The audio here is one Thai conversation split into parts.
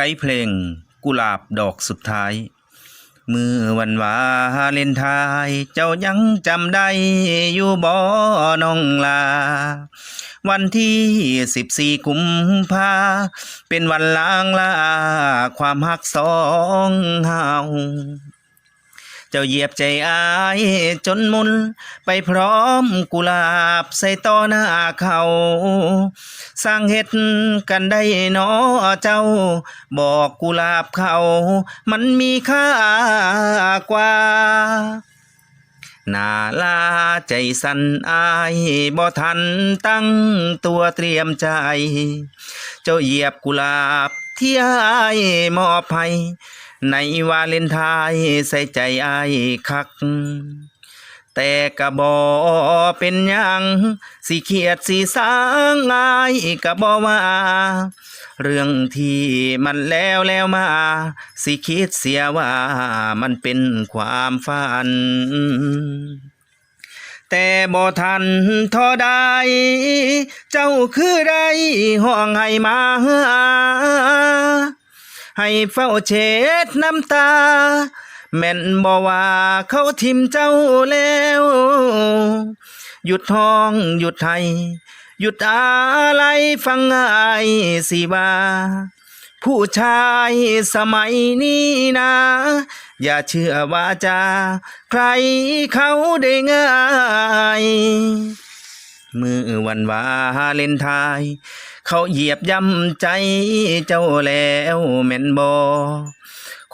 ไกด์เพลง กุหลาบดอกสุดท้าย มือวันวาเลนไทายเจ้ายังจำได้อยู่บ่อน้องลา วันที่สิบสี่กุมภาเป็นวันล้างลา ความหักสองเฮา เจ้าเหยียบใจอายจนมุน ไปพร้อมกุหลาบใส่ต่อหน้าเขา สร้างเฮ็ดกันได้หนอเจ้า บอกกุหลาบเขา มันมีค่ากว่านาลาใจสั่นอายบ่ทันตั้งตัวเตรียมใจ เจ้าเหยียบกุหลาบที่อายมอบให้ ในวาเลนไทน์ใส่ใจไอายคัก แต่กะบอเป็นหยังสิเขียดสิสางอายกะบอว่า เรื่องที่มันแล้วแล้วมา สิคิดเสียว่ามันเป็นความฝันแต่บ่ทันทอได้ เจ้าคือได้ห้องให้มา ให้เฝ้าเช็ดน้ำตา แม่นบ่ว่าเขาทิมเจ้าแล้ว หยุดท้องหยุดไทย หยุดอะไรฟังง่ายสิว่าผู้ชายสมัยนี้นะ อย่าเชื่อว่าจะใครเขาได้ง่าย มือวันวาเลนไทายเขาเหยียบย่ำใจเจ้าแล้วแม่นบอ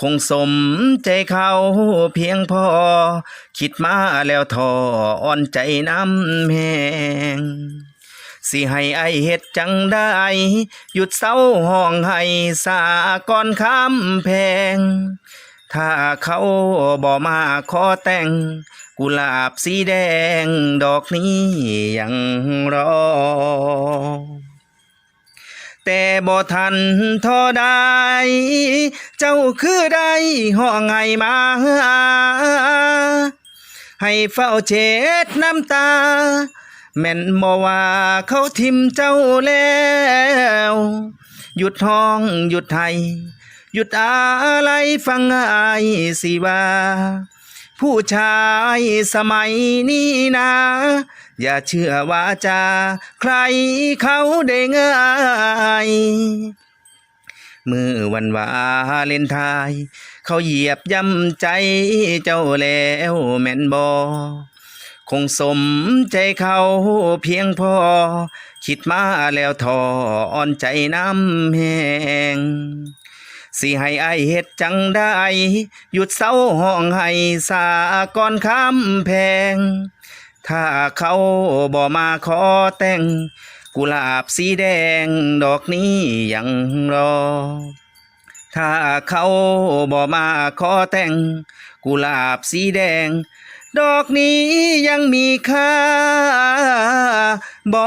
คงสมใจเขาเพียงพอ คิดมาแล้วทออ่อนใจน้ำแหงสิให้ไอเฮ็ดจังได้ หยุดเศร้าห้องให้สาก่อนคำแพง ถ้าเขาบ่มาขอแต่ง กุหลาบสีแดง ดอกนี้ยังรอ แต่บ่ทันทอได้ เจ้าคือได้ห้องให้มา ให้เฝ้าเช็ดน้ำตา แม่นบ่ว่าเขาทิมเจ้าแล้ว หยุดห้องหยุดไทย หยุดอะไรฟังไอายสิว่า ผู้ชายสมัยนี้นะ อย่าเชื่อว่าจะใครเขาได้ง่ายมือวันวาเลนไทายเขาเหยียบย่ำใจเจ้าแล้วแม่นบอคงสมใจเขาเพียงพอ คิดมาแล้วทออ่อนใจน้ำแหง สิให้ไอเฮ็ดจังได้ หยุดเศร้าห้องให้สาก่อนคำแพง ถ้าเขาบ่มาขอแต่ง กุหลาบสีแดงดอกนี้ยังรอ ถ้าเขาบ่มาขอแต่ง กุหลาบสีแดง ดอกนี้ยังมีค่าบ่